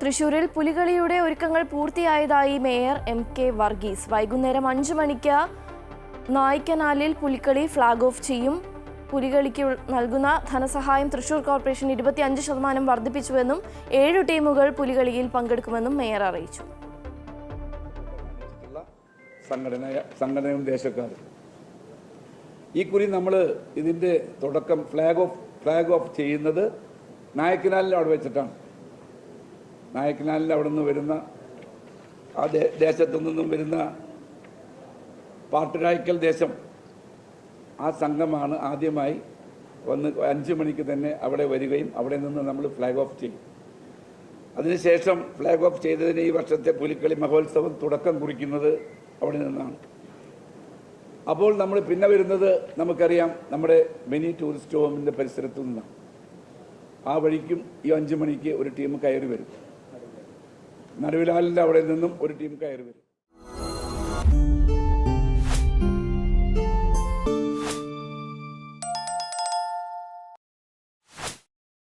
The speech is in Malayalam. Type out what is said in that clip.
തൃശൂരിൽ പുലികളിയുടെ ഒരുക്കങ്ങൾ പൂർത്തിയായതായി മേയർ എം കെ വർഗീസ്. വൈകുന്നേരം അഞ്ചു മണിക്ക് നായ്ക്കനാലിൽ പുലിക്കളി ഫ്ളാഗ് ഓഫ് ചെയ്യും. പുലികളിക്ക് നൽകുന്ന ധനസഹായം തൃശൂർ കോർപ്പറേഷൻ ഇരുപത്തിയഞ്ച് ശതമാനം വർദ്ധിപ്പിച്ചുവെന്നും ഏഴ് ടീമുകൾ പുലികളിയിൽ പങ്കെടുക്കുമെന്നും മേയർ അറിയിച്ചു. സംഘടന സംഘടനയും ദേശക്കാരും. ഈ കുറി നമ്മൾ ഇതിന്റെ തുടക്കം ഫ്ലാഗ് ഓഫ് ഫ്ലാഗ് ഓഫ് ചെയ്യുന്നത് നായക്കനാലിൽ അവിടെ വെച്ചിട്ടാണ്. നായക്കനാലിൽ അവിടെ നിന്ന് വരുന്ന ആ ദേശത്തു നിന്നും വരുന്ന പാട്ടുരായ്ക്കൽ ദേശം ആ സംഘമാണ് ആദ്യമായി വന്ന് അഞ്ച് മണിക്ക് തന്നെ അവിടെ വരികയും അവിടെ നിന്ന് നമ്മൾ ഫ്ലാഗ് ഓഫ് ചെയ്യും. അതിനുശേഷം ഫ്ലാഗ് ഓഫ് ചെയ്തതിന് ഈ വർഷത്തെ പുലിക്കളി മഹോത്സവം തുടക്കം കുറിക്കുന്നത് അവിടെ നിന്നാണ്. അപ്പോൾ നമ്മൾ പിന്നെ വരുന്നത് നമുക്കറിയാം നമ്മുടെ മിനി ടൂറിസ്റ്റ് ഹോമിന്റെ പരിസരത്തു നിന്നാണ്. ആ വഴിക്കും ഈ അഞ്ചു മണിക്ക് ഒരു ടീം കയറി വരും. നടുവിലാലിന്റെ അവിടെ നിന്നും ഒരു ടീം കയറി വരും.